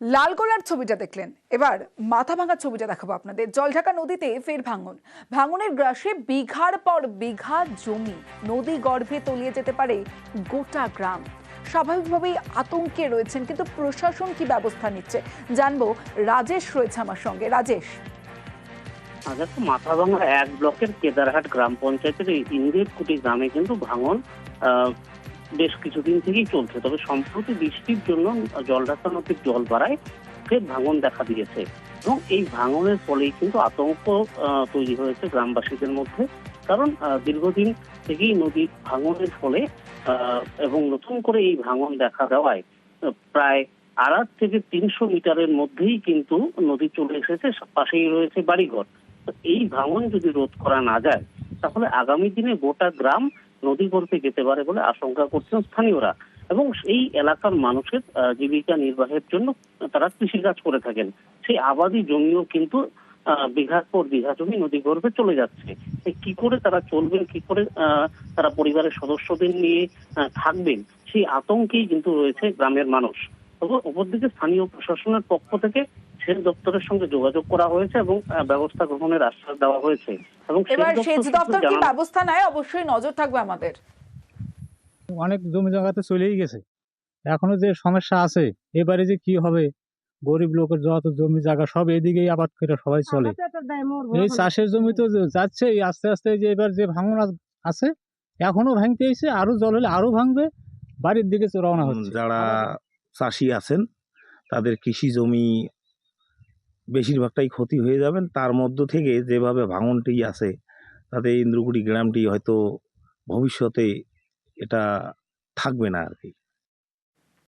লালগোলার ছবিটা দেখলেন। এবার মাথা ভাঙা ছবিটা দেখাবো আপনাদের। জলঢাকা নদীতে ফের ভাঙন। ভাঙনের গ্রাসে বিঘার পর বিঘা জমি। নদী গর্ভে তলিয়ে যেতে পারে গোটা গ্রাম। স্বাভাবিকভাবেই আতঙ্কে রয়েছেন, কিন্তু প্রশাসন কি ব্যবস্থা নিচ্ছে? জানব রাজেশ রয়েছে আমার সঙ্গে। রাজেশ। মাথাভাঙা এক ব্লকের কেদারহাট গ্রাম পঞ্চায়েতের ইন্দির কুটি গ্রামে কিন্তু ভাঙন বেশ কিছুদিন থেকেই চলছে। তবে সম্প্রতি বৃষ্টির জন্য জলঢাকা নদীর জল বাড়ায় ফের ভাঙন দেখা দিয়েছে। এবং এই ভাঙনের ফলেই কিন্তু আতঙ্ক তৈরি হয়েছে গ্রামবাসীদের মধ্যে। কারণ দীর্ঘদিন থেকেই নদী ভাঙনের ফলে এবং নতুন করে এই ভাঙন দেখা দেওয়ায় প্রায় আড়াই থেকে তিনশো মিটারের মধ্যেই কিন্তু নদী চলে এসেছে, পাশেই রয়েছে বাড়িঘর। এই ভাঙন যদি রোধ করা না যায়, তাহলে আগামী দিনে গোটা গ্রাম নদী গর্ভে যেতে পারে বলে আশঙ্কা করছেন স্থানীয়রা। এবং এই এলাকার মানুষের জীবিকা নির্বাহের জন্য তারা কৃষিকাজ করে থাকেন। সেই আবাদি জমিও কিন্তু বিঘার পর বিঘা জমি নদী গর্ভে চলে যাচ্ছে। কি করে তারা চলবেন, কি করে তারা পরিবারের সদস্যদের নিয়ে থাকবেন, সেই আতঙ্কেই কিন্তু রয়েছে গ্রামের মানুষ। অপরদিকে স্থানীয় প্রশাসনের পক্ষ থেকে সেচ দপ্তরের সঙ্গে যোগাযোগ করা হয়েছে এবং ব্যবস্থা গ্রহণের আশ্বাস দেওয়া হয়েছে। এবং এবার সেচ দপ্তর কি ব্যবস্থা নেয়? অবশ্যই নজর থাকবে আমাদের। অনেক জমি জায়গাতে চলেই গেছে। এখনও যে সমস্যা আছে এবারে যে কি হবে? গরিব লোকের যত জমি জায়গা সব এদিকেই আবাদ করে সবাই চলে। এই চাষের জমি তো যাচ্ছে আস্তে আস্তে যে এবার যে ভাঙন আছে এখনও ভাঙতে এসে আরও জল হলে আরও ভাঙবে বাড়ির দিকে রওনা হচ্ছে। যারা চাষি আছেন তাদের কৃষি জমি বেশিরভাগটাই ক্ষতি হয়ে যাবেন। তার মধ্য থেকে যেভাবে ভাঙনটি আছে, তাতে ইন্দ্রকুটি গ্রামটি হয়তো ভবিষ্যতে এটা থাকবে না আর কি